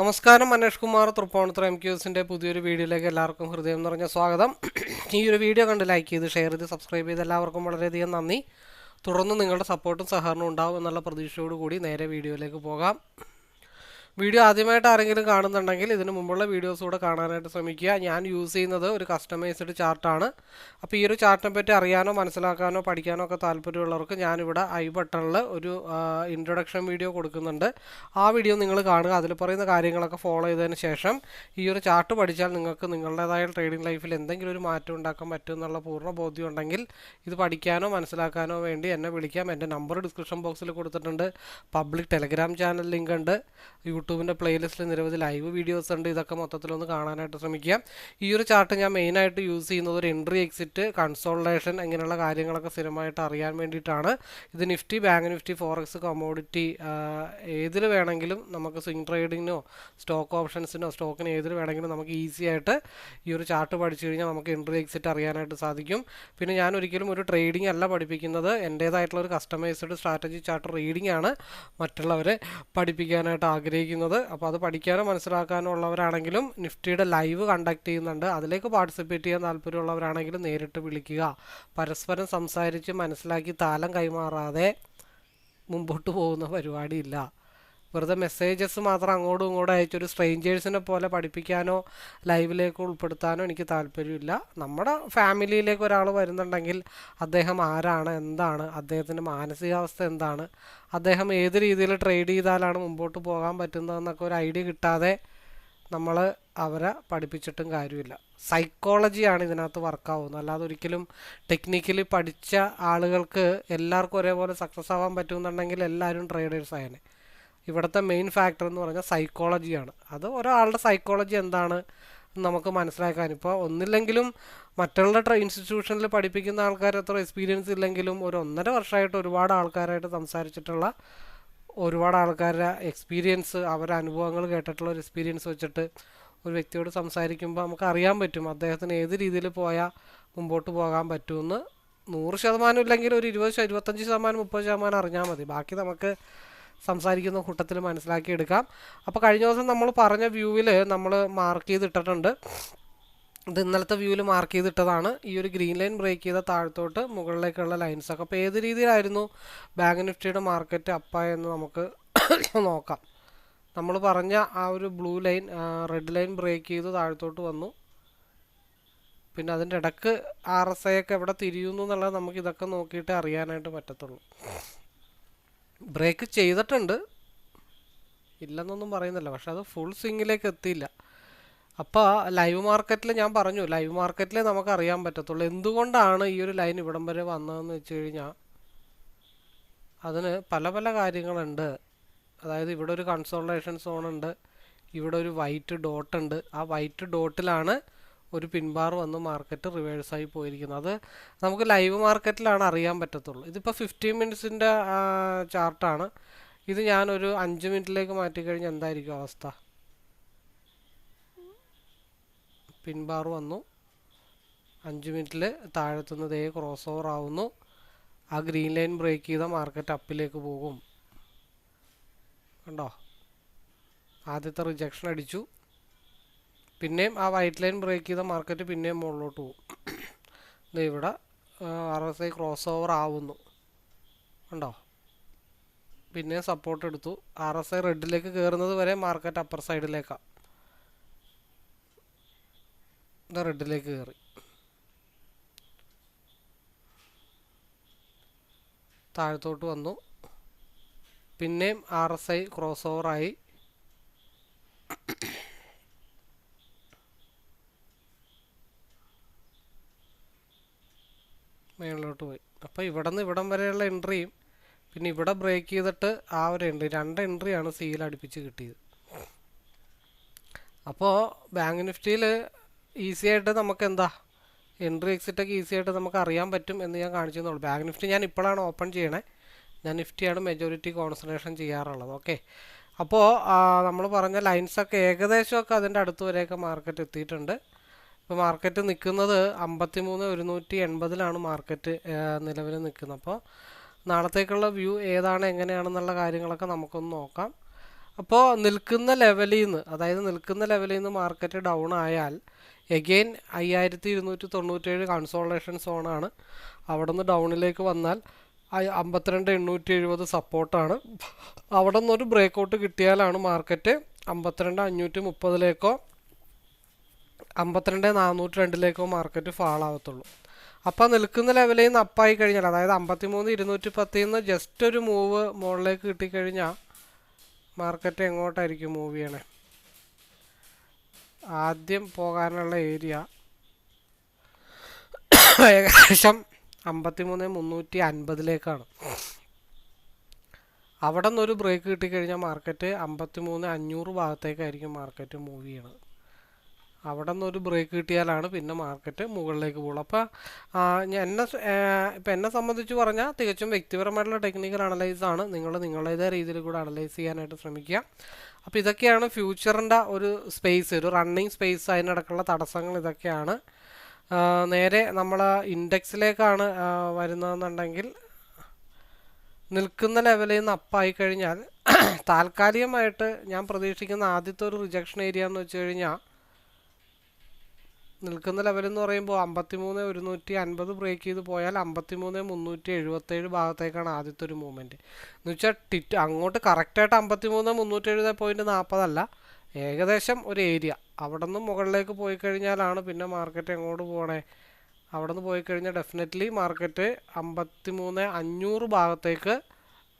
നമസ്കാരം മനേഷ് കുമാർ തൃപ്പൂണിത്തുറ എം ക്യൂസിന്റെ പുതിയൊരു വീഡിയോയിലേക്ക് എല്ലാവർക്കും ഹൃദയം നിറഞ്ഞ സ്വാഗതം. ഈ ഒരു വീഡിയോ കണ്ട് ലൈക്ക് ചെയ്ത് ഷെയർ ചെയ്ത് സബ്സ്ക്രൈബ് ചെയ്ത് എല്ലാവർക്കും വളരെയധികം നന്ദി. തുടർന്ന് നിങ്ങളുടെ സപ്പോർട്ടും സഹകരണവും ഉണ്ടാവും എന്നുള്ള പ്രതീക്ഷയോടുകൂടി നേരെ വീഡിയോയിലേക്ക് പോകാം. വീഡിയോ ആദ്യമായിട്ട് ആരെങ്കിലും കാണുന്നുണ്ടെങ്കിൽ ഇതിന് മുമ്പുള്ള വീഡിയോസ് കൂടെ കാണാനായിട്ട് ശ്രമിക്കുക. ഞാൻ യൂസ് ചെയ്യുന്നത് ഒരു കസ്റ്റമൈസ്ഡ് ചാർട്ടാണ് അപ്പോൾ ഈ ഒരു ചാർട്ടിനെ പറ്റി അറിയാനോ മനസ്സിലാക്കാനോ പഠിക്കാനോ ഒക്കെ താല്പര്യമുള്ളവർക്ക് ഞാനിവിടെ ഐ ബട്ടണിൽ ഒരു ഇൻട്രൊഡക്ഷൻ വീഡിയോ കൊടുക്കുന്നുണ്ട്. ആ വീഡിയോ നിങ്ങൾ കാണുക. അതിൽ പറയുന്ന കാര്യങ്ങളൊക്കെ ഫോളോ ചെയ്തതിന് ശേഷം ഈ ഒരു ചാർട്ട് പഠിച്ചാൽ നിങ്ങൾക്ക് നിങ്ങളുടേതായ ട്രേഡിംഗ് ലൈഫിൽ എന്തെങ്കിലും ഒരു മാറ്റം ഉണ്ടാക്കാൻ പറ്റും എന്നുള്ള പൂർണ ബോധ്യം ഉണ്ടെങ്കിൽ ഇത് പഠിക്കാനോ മനസ്സിലാക്കാനോ വേണ്ടി എന്നെ വിളിക്കാം. എന്റെ നമ്പർ ഡിസ്ക്രിപ്ഷൻ ബോക്സിൽ കൊടുത്തിട്ടുണ്ട്. പബ്ലിക് ടെലഗ്രാം ചാനൽ ലിങ്ക് ഉണ്ട്. യൂട്യൂബിന്റെ പ്ലേലിസ്റ്റിൽ നിരവധി ലൈവ് വീഡിയോസ് ഉണ്ട്. ഇതൊക്കെ മൊത്തത്തിലൊന്ന് കാണാനായിട്ട് ശ്രമിക്കുക. ഈ ഒരു ചാർട്ട് ഞാൻ മെയിനായിട്ട് യൂസ് ചെയ്യുന്നത് ഒരു എൻട്രി എക്സിറ്റ് കൺസോൾട്ടേഷൻ ഇങ്ങനെയുള്ള കാര്യങ്ങളൊക്കെ സ്ഥിരമായിട്ട് അറിയാൻ വേണ്ടിയിട്ടാണ്. ഇത് Nifty bank Nifty forex commodity ഏതിൽ വേണമെങ്കിലും നമുക്ക് സ്വിംഗ് ട്രേഡിങ്ങിനോ സ്റ്റോക്ക് ഓപ്ഷൻസിനോ സ്റ്റോക്കിന് ഏതിൽ വേണമെങ്കിലും നമുക്ക് ഈസി ആയിട്ട് ഈ ഒരു ചാർട്ട് പഠിച്ചു കഴിഞ്ഞാൽ നമുക്ക് എൻട്രി എക്സിറ്റ് അറിയാനായിട്ട് സാധിക്കും. പിന്നെ ഞാൻ ഒരിക്കലും ഒരു ട്രേഡിംഗ് അല്ല പഠിപ്പിക്കുന്നത്. എന്റേതായിട്ടുള്ള ഒരു കസ്റ്റമൈസ്ഡ് സ്ട്രാറ്റജി ചാർട്ട് റീഡിംഗ് ആണ് മറ്റുള്ളവരെ പഠിപ്പിക്കാനായിട്ട് ആഗ്രഹിക്കുന്നത്. അപ്പോൾ അത് പഠിക്കാനോ മനസ്സിലാക്കാനോ ഉള്ളവരാണെങ്കിലും നിഫ്റ്റിയുടെ ലൈവ് കണ്ടക്ട് ചെയ്യുന്നുണ്ട്. അതിലേക്ക് പാർട്ടിസിപ്പേറ്റ് ചെയ്യാൻ താല്പര്യമുള്ളവരാണെങ്കിലും നേരിട്ട് വിളിക്കുക. പരസ്പരം സംസാരിച്ച് മനസ്സിലാക്കി താലം കൈമാറാതെ മുമ്പോട്ട് പോകുന്ന പരിപാടിയില്ല. വെറുതെ മെസ്സേജസ് മാത്രം അങ്ങോട്ടും ഇങ്ങോട്ടും അയച്ചൊരു സ്ട്രേഞ്ചേഴ്സിനെ പോലെ പഠിപ്പിക്കാനോ ലൈവിലേക്ക് ഉൾപ്പെടുത്താനോ എനിക്ക് താല്പര്യമില്ല. നമ്മുടെ ഫാമിലിയിലേക്ക് ഒരാൾ വരുന്നുണ്ടെങ്കിൽ അദ്ദേഹം ആരാണ് എന്താണ് അദ്ദേഹത്തിന്റെ മാനസികാവസ്ഥ എന്താണ് അദ്ദേഹം ഏത് രീതിയിൽ ട്രേഡ് ചെയ്താലാണ് മുമ്പോട്ട് പോകാൻ പറ്റുന്നതെന്നൊക്കെ ഒരു ഐഡിയ കിട്ടാതെ നമ്മൾ അവരെ പഠിപ്പിച്ചിട്ടും കാര്യമില്ല. സൈക്കോളജിയാണ് ഇതിനകത്ത് വർക്കാവുന്നത് അല്ലാതെ ഒരിക്കലും ടെക്നിക്കലി പഠിച്ച ആളുകൾക്ക് എല്ലാവർക്കും ഒരേപോലെ സക്സസ് ആവാൻ പറ്റുമെന്നുണ്ടെങ്കിൽ എല്ലാവരും ട്രേഡേഴ്സ് ആയേനെ. ഇവിടുത്തെ മെയിൻ ഫാക്ടർ എന്ന് പറഞ്ഞാൽ സൈക്കോളജിയാണ് അത് ഒരാളുടെ സൈക്കോളജി എന്താണ് നമുക്ക് മനസ്സിലാക്കാൻ. ഇപ്പോൾ ഒന്നില്ലെങ്കിലും മറ്റുള്ള ഇൻസ്റ്റിറ്റ്യൂഷനിൽ പഠിപ്പിക്കുന്ന ആൾക്കാർ അത്ര എക്സ്പീരിയൻസ് ഇല്ലെങ്കിലും ഒരു ഒന്നര വർഷമായിട്ട് ഒരുപാട് ആൾക്കാരായിട്ട് സംസാരിച്ചിട്ടുള്ള ഒരുപാട് ആൾക്കാരുടെ എക്സ്പീരിയൻസ് അവരുടെ അനുഭവങ്ങൾ കേട്ടിട്ടുള്ള ഒരു എക്സ്പീരിയൻസ് വെച്ചിട്ട് ഒരു വ്യക്തിയോട് സംസാരിക്കുമ്പോൾ നമുക്ക് അറിയാൻ പറ്റും അദ്ദേഹത്തിന് ഏത് രീതിയിൽ പോയാൽ മുമ്പോട്ട് പോകാൻ പറ്റുമെന്ന്. നൂറ് ശതമാനം ഇല്ലെങ്കിൽ ഒരു ഇരുപത് ഇരുപത്തഞ്ച് ശതമാനം മുപ്പത് ശതമാനം അറിഞ്ഞാൽ മതി. ബാക്കി നമുക്ക് സംസാരിക്കുന്ന കൂട്ടത്തിൽ മനസ്സിലാക്കിയെടുക്കാം. അപ്പോൾ കഴിഞ്ഞ ദിവസം നമ്മൾ പറഞ്ഞ വ്യൂവിൽ നമ്മൾ മാർക്ക് ചെയ്തിട്ടിട്ടുണ്ട്. ഇത് ഇന്നലത്തെ വ്യൂവിൽ മാർക്ക് ചെയ്തിട്ടതാണ്. ഈ ഒരു ഗ്രീൻ ലൈൻ ബ്രേക്ക് ചെയ്ത താഴത്തോട്ട് മുകളിലേക്കുള്ള ലൈൻസ് ഒക്കെ. അപ്പോൾ ഏത് രീതിയിലായിരുന്നു ബാങ്ക് നിഫ്റ്റിയുടെ മാർക്കറ്റ് അപ്പായെന്ന് നമുക്ക് നോക്കാം. നമ്മൾ പറഞ്ഞ ആ ഒരു blue line red line break ചെയ്ത് താഴത്തോട്ട് വന്നു. പിന്നെ അതിന്റെ ഇടയ്ക്ക് ആർ എസ് ഐ ഒക്കെ എവിടെ തിരിയുന്നു എന്നുള്ളത് നമുക്ക് ഇതൊക്കെ നോക്കിയിട്ട് അറിയാനായിട്ട് പറ്റത്തുള്ളൂ. ബ്രേക്ക് ചെയ്തിട്ടുണ്ട്. ഇല്ലെന്നൊന്നും പറയുന്നില്ല. പക്ഷെ അത് ഫുൾ സ്വിങ്ങിലേക്ക് എത്തിയില്ല. അപ്പോൾ ലൈവ് മാർക്കറ്റിൽ ഞാൻ പറഞ്ഞു ലൈവ് മാർക്കറ്റിൽ നമുക്ക് അറിയാൻ പറ്റത്തുള്ളൂ എന്തുകൊണ്ടാണ് ഈ ഒരു ലൈൻ ഇവിടം വരെ വന്നതെന്ന് വെച്ച് കഴിഞ്ഞാൽ അതിന് പല പല കാര്യങ്ങളുണ്ട്. അതായത് ഇവിടെ ഒരു കൺസോൾട്ടേഷൻ സോൺ ഉണ്ട് ഇവിടെ ഒരു വൈറ്റ് ഡോട്ട് ഉണ്ട്. ആ വൈറ്റ് ഡോട്ടിലാണ് ഒരു പിൻബാർ വന്ന് മാർക്കറ്റ് റിവേഴ്സായി പോയിരിക്കുന്നത് അത് നമുക്ക് ലൈവ് മാർക്കറ്റിലാണ് അറിയാൻ പറ്റത്തുള്ളൂ. ഇതിപ്പോൾ ഫിഫ്റ്റീൻ മിനിറ്റ്സിന്റെ ചാർട്ടാണ്. ഇത് ഞാനൊരു അഞ്ച് മിനിറ്റിലേക്ക് മാറ്റിക്കഴിഞ്ഞാൽ എന്തായിരിക്കും അവസ്ഥ? പിൻബാർ വന്നു. അഞ്ച് മിനിറ്റിൽ താഴത്തുനിന്ന് ദേ ക്രോസ് ഓവർ ആവുന്നു. ആ ഗ്രീൻ ലൈൻ ബ്രേക്ക് ചെയ്ത മാർക്കറ്റ് അപ്പിലേക്ക് പോകും. കണ്ടോ? ആദ്യത്തെ റിജക്ഷൻ അടിച്ചു. പിന്നെയും ആ വൈറ്റ് ലൈൻ ബ്രേക്ക് ചെയ്ത മാർക്കറ്റ് പിന്നെയും മുകളിലോട്ട് പോകും. ഇവിടെ R S I cross over ആവുന്നു. ഉണ്ടോ പിന്നെ സപ്പോർട്ട് എടുത്തു. ആർ എസ് ഐ റെഡിലേക്ക് കയറുന്നത് വരെ മാർക്കറ്റ് അപ്പർ സൈഡിലേക്കാണ് ഇത് റെഡിലേക്ക് കയറി താഴത്തോട്ട് വന്നു. പിന്നെയും ആർ എസ് ഐ ക്രോസ് ഓവറായി മേളിലോട്ട് പോയി. അപ്പോൾ ഇവിടെ നിന്ന് ഇവിടം വരെയുള്ള എൻട്രിയും പിന്നെ ഇവിടെ ബ്രേക്ക് ചെയ്തിട്ട് ആ ഒരു എൻട്രി രണ്ട് എൻട്രിയാണ് സിയിൽ അടുപ്പിച്ച് കിട്ടിയത്. അപ്പോൾ ബാങ്ക് നിഫ്റ്റിയിൽ ഈസി ആയിട്ട് നമുക്ക് എന്താ? എൻട്രി എക്സിറ്റ് ഒക്കെ ഈസി ആയിട്ട് നമുക്ക് അറിയാൻ പറ്റും എന്ന് ഞാൻ കാണിച്ചു തന്നുള്ളൂ ബാങ്ക് നിഫ്റ്റി ഞാൻ ഇപ്പോഴാണ് ഓപ്പൺ ചെയ്യണേ. ഞാൻ നിഫ്റ്റിയാണ് മെജോറിറ്റി കോൺസെൻട്രേഷൻ ചെയ്യാറുള്ളത്. ഓക്കെ അപ്പോൾ നമ്മൾ പറഞ്ഞ ലൈൻസൊക്കെ ഏകദേശമൊക്കെ അതിന്റെ അടുത്ത് വരെയൊക്കെ മാർക്കറ്റ് എത്തിയിട്ടുണ്ട്. ഇപ്പോൾ മാർക്കറ്റ് നിൽക്കുന്നത് അമ്പത്തി മൂന്ന് ഒരുന്നൂറ്റി എൺപതിലാണ് മാർക്കറ്റ് നിലവിൽ നിൽക്കുന്നത് അപ്പോൾ നാളത്തേക്കുള്ള വ്യൂ ഏതാണ് എങ്ങനെയാണെന്നുള്ള കാര്യങ്ങളൊക്കെ നമുക്കൊന്ന് നോക്കാം. അപ്പോൾ നിൽക്കുന്ന ലെവലിൽ നിന്ന് അതായത് നിൽക്കുന്ന ലെവലിൽ നിന്ന് മാർക്കറ്റ് ഡൗൺ ആയാൽ എഗെയിൻ അയ്യായിരത്തി ഇരുന്നൂറ്റി തൊണ്ണൂറ്റേഴ് കൺസോളേഷൻ സോണാണ് അവിടെ നിന്ന് ഡൗണിലേക്ക് വന്നാൽ അമ്പത്തിരണ്ട് എണ്ണൂറ്റി എഴുപത് സപ്പോർട്ടാണ് അവിടെ നിന്നൊരു ബ്രേക്ക് ഔട്ട് കിട്ടിയാലാണ് മാർക്കറ്റ് അമ്പത്തിരണ്ട് അഞ്ഞൂറ്റി മുപ്പതിലേക്കോ അമ്പത്തിരണ്ട് നാനൂറ്റി രണ്ടിലേക്കോ മാർക്കറ്റ് ഫാൾ ആവത്തുള്ളൂ. അപ്പോൾ നിൽക്കുന്ന ലെവലിൽ നിന്ന് അപ്പായി കഴിഞ്ഞാൽ അതായത് അമ്പത്തിമൂന്ന് ഇരുന്നൂറ്റി പത്തിൽ നിന്ന് ജസ്റ്റ് ഒരു മൂവ് മുകളിലേക്ക് കിട്ടിക്കഴിഞ്ഞാൽ മാർക്കറ്റ് എങ്ങോട്ടായിരിക്കും മൂവ് ചെയ്യണേ? ആദ്യം പോകാനുള്ള ഏരിയ ഏകദേശം അമ്പത്തിമൂന്ന് മുന്നൂറ്റി അൻപതിലേക്കാണ് അവിടെ നിന്നൊരു ബ്രേക്ക് കിട്ടിക്കഴിഞ്ഞാൽ മാർക്കറ്റ് അമ്പത്തിമൂന്ന് അഞ്ഞൂറ് ഭാഗത്തേക്കായിരിക്കും മാർക്കറ്റ് മൂവ് ചെയ്യണത്. അവിടെ നിന്ന് ഒരു ബ്രേക്ക് കിട്ടിയാലാണ് പിന്നെ മാർക്കറ്റ് മുകളിലേക്ക് പോകുള്ളൂ. അപ്പോൾ എന്നെ ഇപ്പം എന്നെ സംബന്ധിച്ച് പറഞ്ഞാൽ തികച്ചും വ്യക്തിപരമായിട്ടുള്ള ടെക്നിക്കൽ അനലൈസ് ആണ്. നിങ്ങൾ നിങ്ങളുടേതായ രീതിയിൽ കൂടെ അനലൈസ് ചെയ്യാനായിട്ട് ശ്രമിക്കുക. അപ്പോൾ ഇതൊക്കെയാണ് ഫ്യൂച്ചറിന്റെ ഒരു സ്പേസ് ഒരു റണ്ണിങ് സ്പേസ് അതിനിടക്കുള്ള തടസ്സങ്ങൾ ഇതൊക്കെയാണ്. നേരെ നമ്മൾ ഇൻഡെക്സിലേക്കാണ് വരുന്നതെന്നുണ്ടെങ്കിൽ നിൽക്കുന്ന ലെവലിൽ നിന്ന് അപ്പായി കഴിഞ്ഞാൽ താൽക്കാലികമായിട്ട് ഞാൻ പ്രതീക്ഷിക്കുന്ന ആദ്യത്തെ ഒരു റിജക്ഷൻ ഏരിയ എന്ന് വെച്ച് കഴിഞ്ഞാൽ നിൽക്കുന്ന ലെവൽ എന്ന് പറയുമ്പോൾ അമ്പത്തിമൂന്ന് ഒരുന്നൂറ്റി അൻപത് ബ്രേക്ക് ചെയ്ത് പോയാൽ അമ്പത്തിമൂന്ന് മുന്നൂറ്റി എഴുപത്തേഴ് ഭാഗത്തേക്കാണ് ആദ്യത്തെ ഒരു മൂവ്മെന്റ് എന്ന് വെച്ചാൽ ടിറ്റ് അങ്ങോട്ട് കറക്റ്റായിട്ട് അമ്പത്തിമൂന്ന് മുന്നൂറ്റി എഴുപത് പോയിന്റ് നാൽപ്പതല്ല ഏകദേശം ഒരു ഏരിയ അവിടെ നിന്ന് മുകളിലേക്ക് പോയി കഴിഞ്ഞാലാണ് പിന്നെ മാർക്കറ്റ് എങ്ങോട്ട് പോകണേ അവിടെ നിന്ന് പോയി കഴിഞ്ഞാൽ ഡെഫിനറ്റ്ലി മാർക്കറ്റ് അമ്പത്തിമൂന്ന് അഞ്ഞൂറ് ഭാഗത്തേക്ക്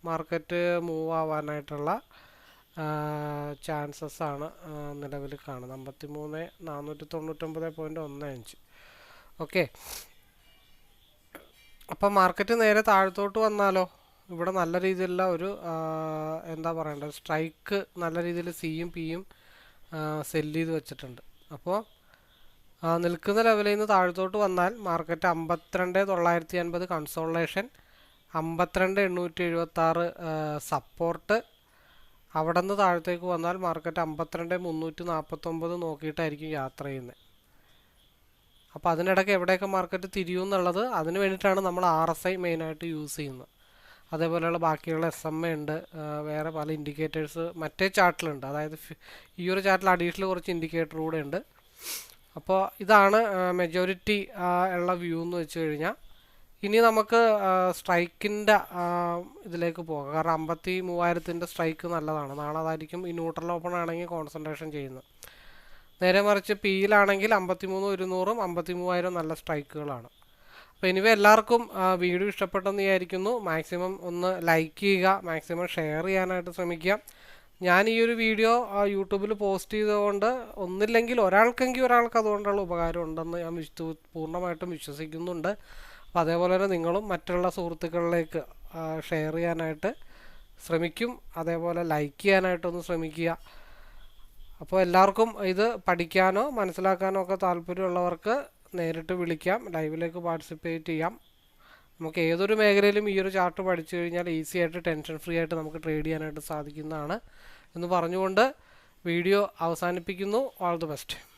മാർക്കറ്റ് മൂവ് ആവാനായിട്ടുള്ള ചാൻസസ് ആണ് നിലവിൽ കാണുന്നത്. അമ്പത്തി മൂന്ന് നാനൂറ്റി തൊണ്ണൂറ്റൊമ്പത് പോയിന്റ് ഒന്ന് അഞ്ച്. ഓക്കെ അപ്പം മാർക്കറ്റ് നേരെ താഴത്തോട്ട് വന്നാലോ? ഇവിടെ നല്ല രീതിയിലുള്ള ഒരു എന്താ പറയണ്ടത് സ്ട്രൈക്ക് നല്ല രീതിയിൽ സിയും പിയും സെല്ല് ചെയ്ത് വെച്ചിട്ടുണ്ട്. അപ്പോൾ നിൽക്കുന്ന ലെവലിൽ നിന്ന് താഴത്തോട്ട് വന്നാൽ മാർക്കറ്റ് അമ്പത്തിരണ്ട് തൊള്ളായിരത്തി അൻപത് കൺസോളേഷൻ അമ്പത്തിരണ്ട് എണ്ണൂറ്റി എഴുപത്തി ആറ് സപ്പോർട്ട് അവിടെ നിന്ന് താഴത്തേക്ക് വന്നാൽ മാർക്കറ്റ് അമ്പത്തിരണ്ട് മുന്നൂറ്റി നാൽപ്പത്തൊമ്പത് നോക്കിയിട്ടായിരിക്കും യാത്ര ചെയ്യുന്നത്. അപ്പോൾ അതിനിടയ്ക്ക് എവിടെയൊക്കെ മാർക്കറ്റ് തിരിയും എന്നുള്ളത് അതിന് വേണ്ടിയിട്ടാണ് നമ്മൾ ആർ എസ് ഐ മെയിനായിട്ട് യൂസ് ചെയ്യുന്നത്. അതേപോലെയുള്ള ബാക്കിയുള്ള എസ് എം എ ഉണ്ട് വേറെ പല ഇൻഡിക്കേറ്റേഴ്സ് മറ്റേ ചാർട്ടിലുണ്ട്. അതായത് ഈ ഒരു ചാർട്ടിൽ അഡീഷണൽ കുറച്ച് ഇൻഡിക്കേറ്റർ കൂടെ ഉണ്ട്. അപ്പോൾ ഇതാണ് മെജോറിറ്റി ഉള്ള വ്യൂ എന്ന് വെച്ച് കഴിഞ്ഞാൽ ഇനി നമുക്ക് സ്ട്രൈക്കിന്റെ ഇതിലേക്ക് പോകാം. കാരണം അമ്പത്തി മൂവായിരത്തിന്റെ സ്ട്രൈക്ക് നല്ലതാണ്. നാളെ അതായിരിക്കും ഈ ന്യൂട്രൽ ഓപ്പൺ ആണെങ്കിൽ കോൺസെൻട്രേഷൻ ചെയ്യുന്നത്. നേരെ മറിച്ച് പിയിലാണെങ്കിൽ അമ്പത്തി മൂന്ന് ഒരുന്നൂറും അമ്പത്തി മൂവായിരം നല്ല സ്ട്രൈക്കുകളാണ്. അപ്പോൾ ഇനി എല്ലാവർക്കും വീഡിയോ ഇഷ്ടപ്പെട്ടെന്ന് വിചാരിക്കുന്നു. മാക്സിമം ഒന്ന് ലൈക്ക് ചെയ്യുക മാക്സിമം ഷെയർ ചെയ്യാനായിട്ട് ശ്രമിക്കുക. ഞാൻ ഈ ഒരു വീഡിയോ യൂട്യൂബിൽ പോസ്റ്റ് ചെയ്തുകൊണ്ട് ഒന്നില്ലെങ്കിൽ ഒരാൾക്കെങ്കിൽ ഒരാൾക്ക് അതുകൊണ്ടുള്ള ഉപകാരം ഉണ്ടെന്ന് ഞാൻ വിശ്വ പൂർണമായിട്ടും വിശ്വസിക്കുന്നുണ്ട്. അപ്പോൾ അതേപോലെ തന്നെ നിങ്ങളും മറ്റുള്ള സുഹൃത്തുക്കളിലേക്ക് ഷെയർ ചെയ്യാനായിട്ട് ശ്രമിക്കും. അതേപോലെ ലൈക്ക് ചെയ്യാനായിട്ടൊന്ന് ശ്രമിക്കുക. അപ്പോൾ എല്ലാവർക്കും ഇത് പഠിക്കാനോ മനസ്സിലാക്കാനോ ഒക്കെ താല്പര്യമുള്ളവർക്ക് നേരിട്ട് വിളിക്കാം. ലൈവിലേക്ക് പാർട്ടിസിപ്പേറ്റ് ചെയ്യാം. നമുക്ക് ഏതൊരു മേഖലയിലും ഈ ഒരു ചാർട്ട് പഠിച്ചു കഴിഞ്ഞാൽ ഈസി ആയിട്ട് ടെൻഷൻ ഫ്രീ ആയിട്ട് നമുക്ക് ട്രേഡ് ചെയ്യാനായിട്ട് സാധിക്കുന്നതാണ് എന്ന് പറഞ്ഞുകൊണ്ട് വീഡിയോ അവസാനിപ്പിക്കുന്നു. All the best